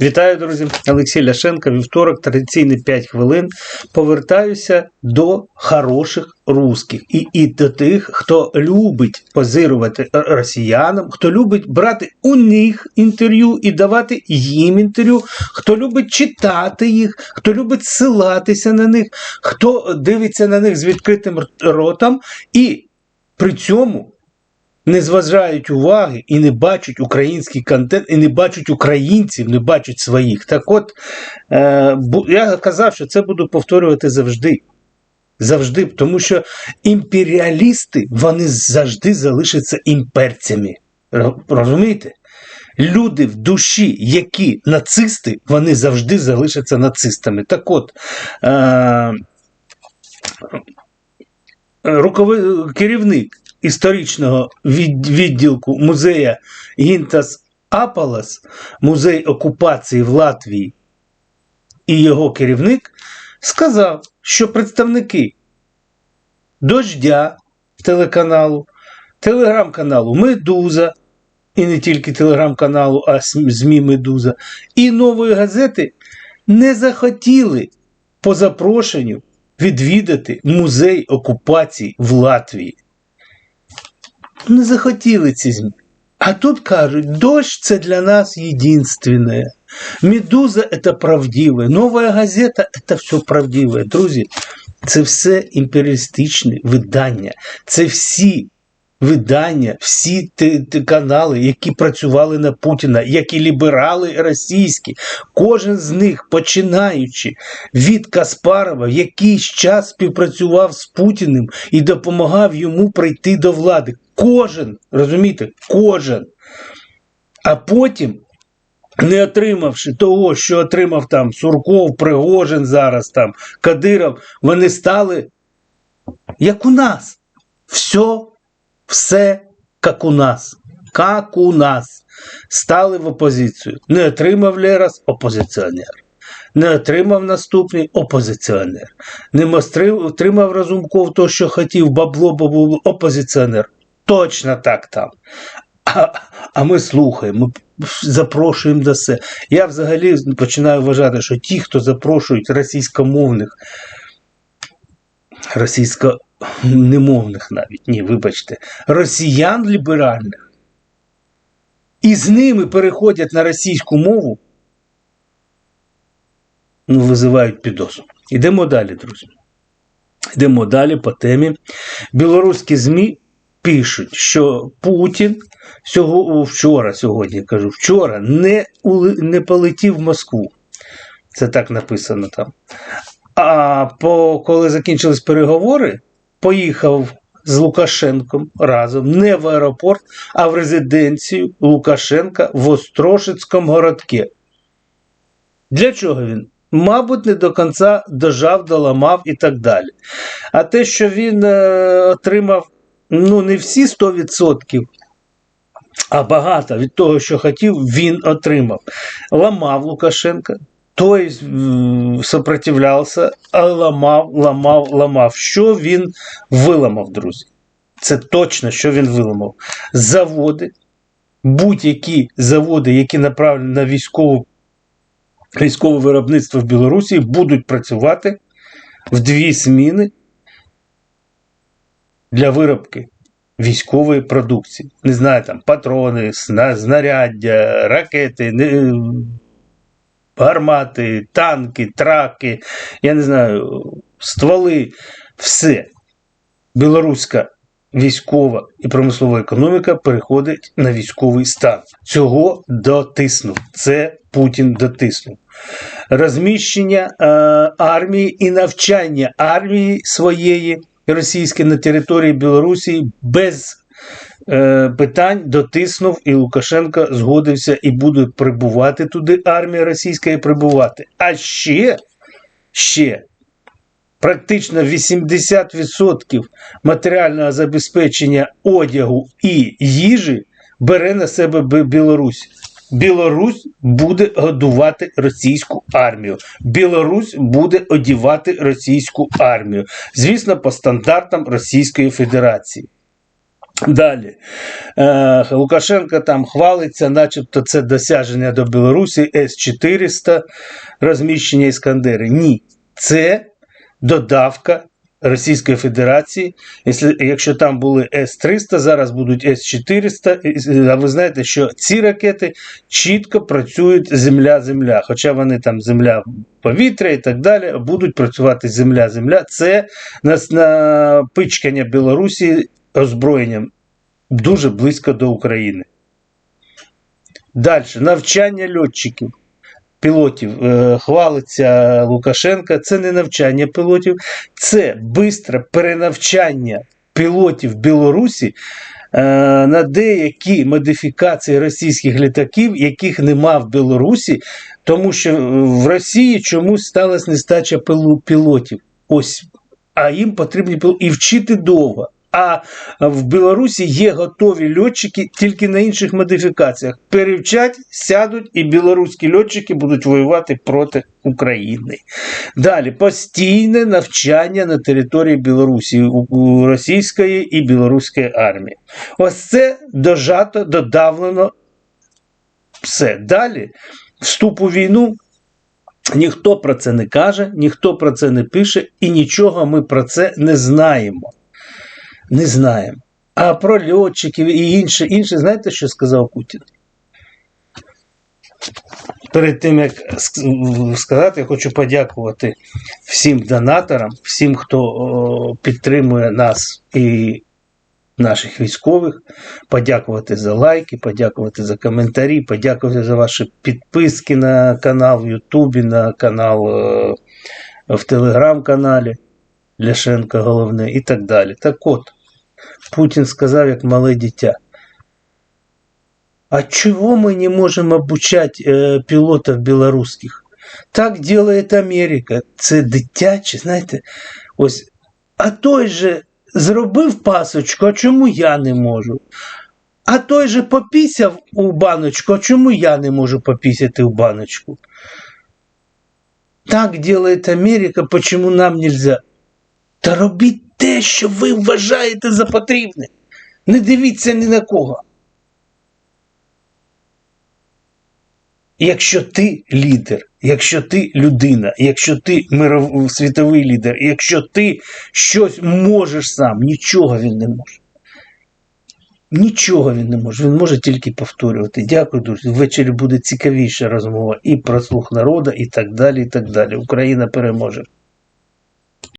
Вітаю, друзі! Олексій Ляшенко, вівторок, традиційні 5 хвилин. Повертаюся до хороших русських і, і до тих, хто любить позирувати росіянам, хто любить брати у них інтерв'ю і давати їм інтерв'ю, хто любить читати їх, хто любить силатися на них, хто дивиться на них з відкритим ротом і при цьому не зважають уваги і не бачать український контент, і не бачать українців, не бачать своїх. Так от е, я казав, що це буду повторювати завжди. Завжди, тому що імперіалісти вони завжди залишаться імперцями. Розумієте? Люди в душі, які нацисти, вони завжди залишаться нацистами. Так от, е, рукови... керівник історичного відділку музея Гінтас Апалас, музей окупації в Латвії, і його керівник сказав, що представники Дождя телеканалу, телеграм-каналу Медуза, і не тільки телеграм-каналу, а ЗМІ Медуза, і нової газети не захотіли по запрошенню відвідати музей окупації в Латвії. Не захотіли ці ЗМІ. А тут кажуть, дощ це для нас единственное. Медуза это правдиве, новая газета это все правдиве. Друзі, це все імперіалістичні видання. Це всі видання, всі канали, які працювали на Путіна, як і ліберали російські. Кожен з них, починаючи від Каспарова, якийсь час співпрацював з Путіним і допомагав йому прийти до влади. Кожен, розумієте, кожен. А потім, не отримавши того, що отримав там Сурков, Пригожин зараз там, Кадиров, вони стали як у нас. Все, все як у нас. Як у нас. Стали в опозицію. Не отримав Лерас опозиціонер. Не отримав наступний опозиціонер. Не отримав Разумков то, що хотів, бабло, бабло, опозиціонер. Точно так там. А, а ми слухаємо, ми запрошуємо до себе. Я взагалі починаю вважати, що ті, хто запрошують російськомовних, російськонемовних навіть, ні, вибачте, росіян ліберальних, і з ними переходять на російську мову, ну, визивають підозру. Йдемо далі, друзі. Йдемо далі по темі. Білоруські ЗМІ пишуть, що Путін сього, вчора, сьогодні кажу, вчора не, не полетів в Москву. Це так написано там. А по, коли закінчились переговори, поїхав з Лукашенком разом не в аеропорт, а в резиденцію Лукашенка в Острошицькому городке. Для чого він? Мабуть, не до кінця дожав, доламав і так далі. А те, що він е, отримав ну, не всі 100%, а багато від того, що хотів, він отримав. Ламав Лукашенка, той сопротивлявся, а ламав, ламав, ламав. Що він виламав, друзі? Це точно, що він виламав. Заводи, будь-які заводи, які направлені на військову, військове виробництво в Білорусі, будуть працювати в дві зміни для виробки військової продукції. Не знаю, там патрони, знаряддя, ракети, гармати, танки, траки, я не знаю, стволи, все. Білоруська військова і промислова економіка переходить на військовий стан. Цього дотиснув. Це Путін дотиснув. Розміщення е, армії і навчання армії своєї російської на території Білорусі без е, питань дотиснув, і Лукашенко згодився і буде прибувати туди армія російська і прибувати. А ще, ще практично 80% матеріального забезпечення одягу і їжі бере на себе Білорусь. Білорусь буде годувати російську армію. Білорусь буде одівати російську армію. Звісно, по стандартам Російської Федерації. Далі. Е, Лукашенко там хвалиться, начебто це досяження до Білорусі С-400, розміщення Іскандери. Ні, це додавка Російської Федерації. Якщо, там були С-300, зараз будуть С-400. А ви знаєте, що ці ракети чітко працюють земля-земля. Хоча вони там земля-повітря і так далі, будуть працювати земля-земля. Це нас напичкання Білорусі озброєнням дуже близько до України. Далі, навчання льотчиків, пілотів. Е, Хвалиться Лукашенка. Це не навчання пілотів, це бистре перенавчання пілотів Білорусі е, на деякі модифікації російських літаків, яких нема в Білорусі, тому що в Росії чомусь сталася нестача пілотів. Ось, а їм потрібні пілоти і вчити довго. А в Білорусі є готові льотчики тільки на інших модифікаціях. Перевчать, сядуть, і білоруські льотчики будуть воювати проти України. Далі постійне навчання на території Білорусі у- російської і білоруської армії. Ось це дожато, додавлено все. Далі вступ у війну. Ніхто про це не каже, ніхто про це не пише, і нічого ми про це не знаємо. Не знаємо. А про льотчиків і інше, інше, знаєте, що сказав Путін? Перед тим, як сказати, я хочу подякувати всім донаторам, всім, хто підтримує нас і наших військових, подякувати за лайки, подякувати за коментарі, подякувати за ваші підписки на канал в Ютубі, на канал е, в Телеграм-каналі Ляшенко головне і так далі. Так от, Путін сказав, як мале дитя. А чего мы не можем обучать э, пилотов белорусских? Так делает Америка. Це дитяче, знаєте, ось. А той же зробив пасочку, а чому я не можу? А той же попісяв у баночку, а чому я не можу попісяти в баночку? Так делает Америка, почему нам нельзя? Та робіть те, що ви вважаєте за потрібне. Не дивіться ні на кого. Якщо ти лідер, якщо ти людина, якщо ти миров... світовий лідер, якщо ти щось можеш сам, нічого він не може. Нічого він не може, він може тільки повторювати. Дякую, друзі. Ввечері буде цікавіша розмова і про слух народу, і так далі. і так далі. Україна переможе.